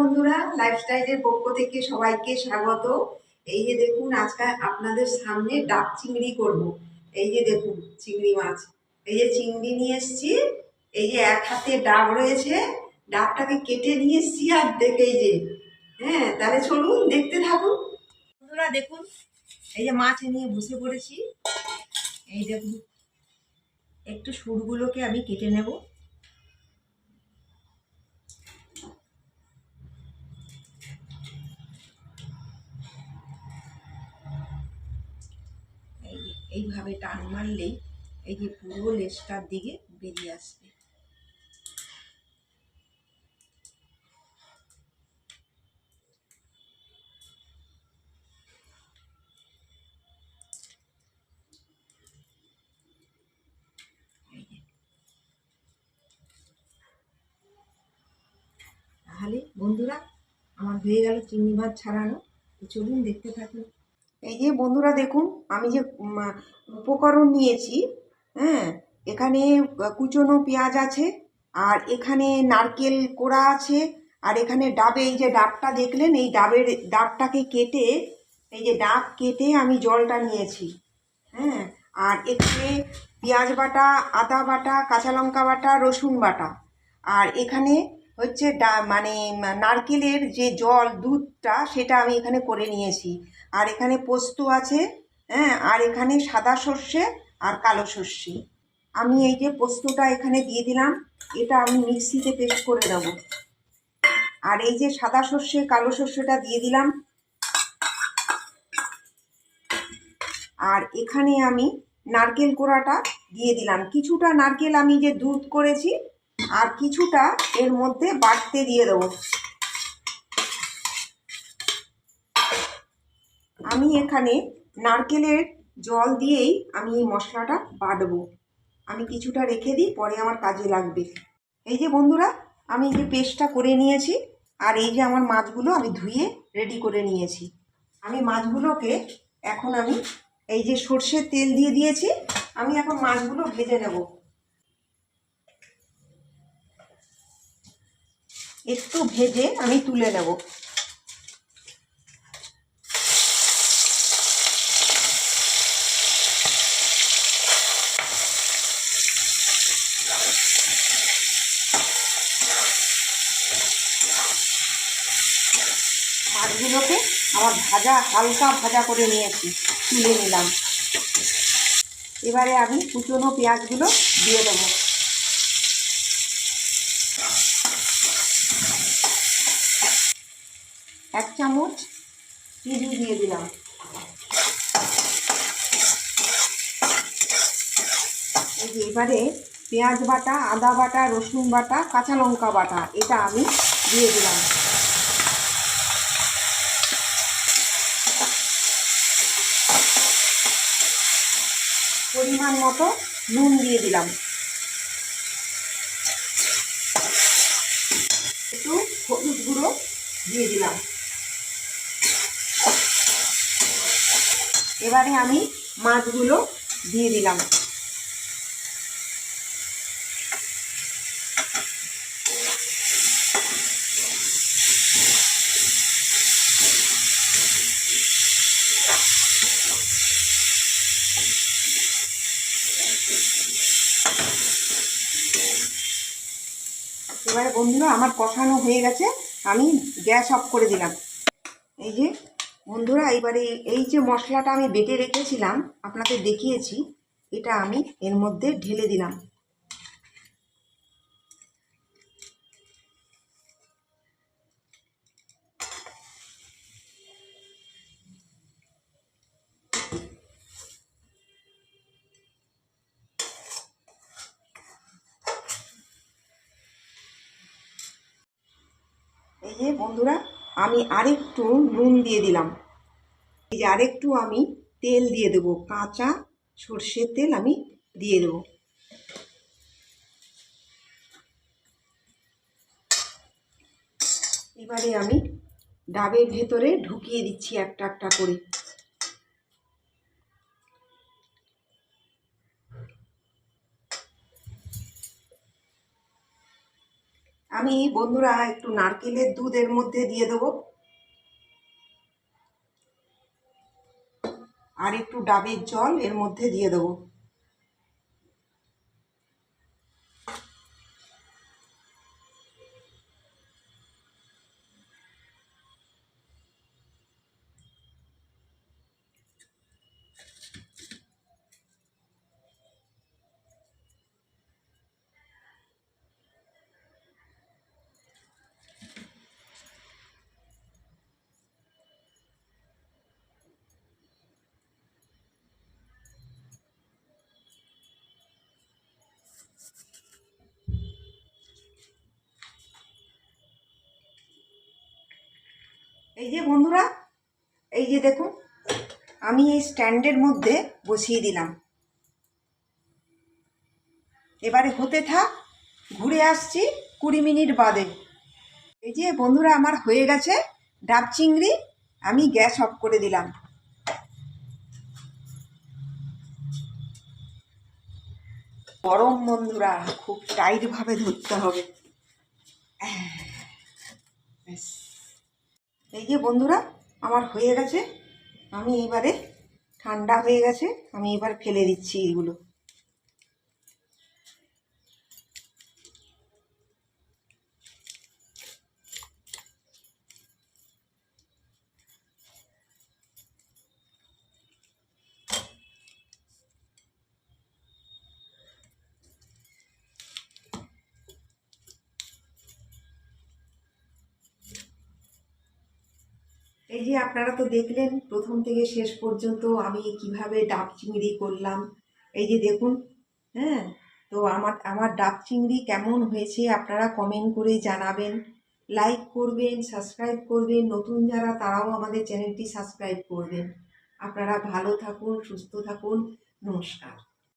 বন্ধুরা লাইফস্টাইলের পক্ষ থেকে সবাইকে স্বাগত। এই যে দেখুন, আজকে আপনাদের সামনে ডাব চিংড়ি করব। এই যে দেখুন, চিংড়ি মাছ। এই যে চিংড়ি নিয়ে এসেছি। এই যে এক হাতে ডাব রয়েছে। ডাবটাকে কেটে নিয়ে এসেছি আর দেখে এই যে হ্যাঁ তাহলে চলুন দেখতে থাকুন। বন্ধুরা, দেখুন, এই যে মাছ নিয়ে বসে পড়েছি। এই দেখুন, একটু সুরগুলোকে আমি কেটে নেব এই যে এইভাবে টান মারলেই এই যে পুরো লেজটার দিকে বেরিয়ে আসবে। তাহলে বন্ধুরা, আমার হয়ে গেল চিংড়ি মাছ ছাড়ানো। চলুন দেখতে থাকুন। এই যে বন্ধুরা দেখুন, আমি যে উপকরণ নিয়েছি হ্যাঁ এখানে কুচনো পেঁয়াজ আছে, আর এখানে নারকেল কোড়া আছে, আর এখানে ডাবে, এই যে ডাবটা দেখলেন, এই ডাবের, ডাবটাকে কেটে, এই যে ডাব কেটে আমি জলটা নিয়েছি হ্যাঁ আর এখানে পেঁয়াজ বাটা, আদা বাটা, কাঁচা লঙ্কা বাটা, রসুন বাটা, আর এখানে হচ্ছে ডা মানে নারকেলের যে জল, দুধটা, সেটা আমি এখানে করে নিয়েছি। আর এখানে পোস্ত আছে হ্যাঁ আর এখানে সাদা সর্ষে আর কালো সর্ষে। আমি এই যে পোস্তটা এখানে দিয়ে দিলাম, এটা আমি মিক্সিতে পেস্ট করে দেব। আর এই যে সাদা সর্ষে, কালো সর্ষেটা দিয়ে দিলাম। আর এখানে আমি নারকেল কোড়াটা দিয়ে দিলাম। কিছুটা নারকেল আমি যে দুধ করেছি আর কিছুটা এর মধ্যে বাটতে দিয়ে দেবো। আমি এখানে নারকেলের জল দিয়েই আমি এই মশলাটা বাটবো। আমি কিছুটা রেখে দিই, পরে আমার কাজে লাগবে। এই যে বন্ধুরা, আমি যে পেস্টটা করে নিয়েছি, আর এই যে আমার মাছগুলো আমি ধুয়ে রেডি করে নিয়েছি। আমি মাছগুলোকে এখন আমি এই যে সর্ষের তেল দিয়ে দিয়েছি, আমি এখন মাছগুলো ভেজে নেব। একটু ভেজে আমি তুলে নেব। মাছগুলোকে আমার ভাজা, হালকা ভাজা করে নিয়েছি, তুলে নিলাম। এবারে আমি কুচনো পেঁয়াজগুলো দিয়ে দেবো এক চামচ চিনি দিয়ে দিলাম। এবারে পেঁয়াজ বাটা, আদা বাটা, রসুন বাটা, কাঁচা লঙ্কা বাটা, এটা আমি দিয়ে দিলাম। পরিমাণ মতো নুন দিয়ে দিলাম। একটু হলুদ গুঁড়ো দিয়ে দিলাম। এবারে আমি মাছগুলো দিয়ে দিলাম। এবারে বন্ধুরা, আমার কষানো হয়ে গেছে। আমি গ্যাস অফ করে দিলাম। এই যে বন্ধুরা, এবারে এই যে মশলাটা আমি বেটে রেখেছিলাম, আপনাদের দেখিয়েছি, এটা আমি এর মধ্যে ঢেলে দিলাম। এই যে বন্ধুরা আমি আরেকটু নুন দিয়ে দিলাম। এই যে আরেকটু আমি তেল দিয়ে দেবো। কাঁচা সর্ষের তেল আমি দিয়ে দেবো। এবারে আমি ডাবের ভেতরে ঢুকিয়ে দিচ্ছি একটা একটা করে। আমি বন্ধুরা একটু নারকেলের দুধের মধ্যে দিয়ে দেব। আর একটু ডাবের জল এর মধ্যে দিয়ে দেবো। এই যে বন্ধুরা, এই যে দেখুন, আমি এই স্ট্যান্ডের মধ্যে বসিয়ে দিলাম। এবারে হতে থাক, ঘুরে আসছি কুড়ি মিনিট বাদে। এই যে বন্ধুরা, আমার হয়ে গেছে ডাব চিংড়ি, আমি গ্যাস অফ করে দিলাম। গরম বন্ধুরা, খুব টাইটভাবে ধরতে হবে। ব্যাস। এই যে বন্ধুরা, আমার হয়ে গেছে। আমি এবারে ঠান্ডা হয়ে গেছে। আমি এবার ফেলে দিচ্ছি এগুলো এই যে আপনারা তো দেখলেন প্রথম থেকে শেষ পর্যন্ত আমি কীভাবে ডাব চিংড়ি করলাম। এই যে দেখুন হ্যাঁ? তো আমার আমার ডাব চিংড়ি কেমন হয়েছে আপনারা কমেন্ট করে জানাবেন। লাইক করবেন সাবস্ক্রাইব করবেন, নতুন যারা তারাও আমাদের চ্যানেলটি সাবস্ক্রাইব করবেন। আপনারা ভালো থাকুন, সুস্থ থাকুন। নমস্কার।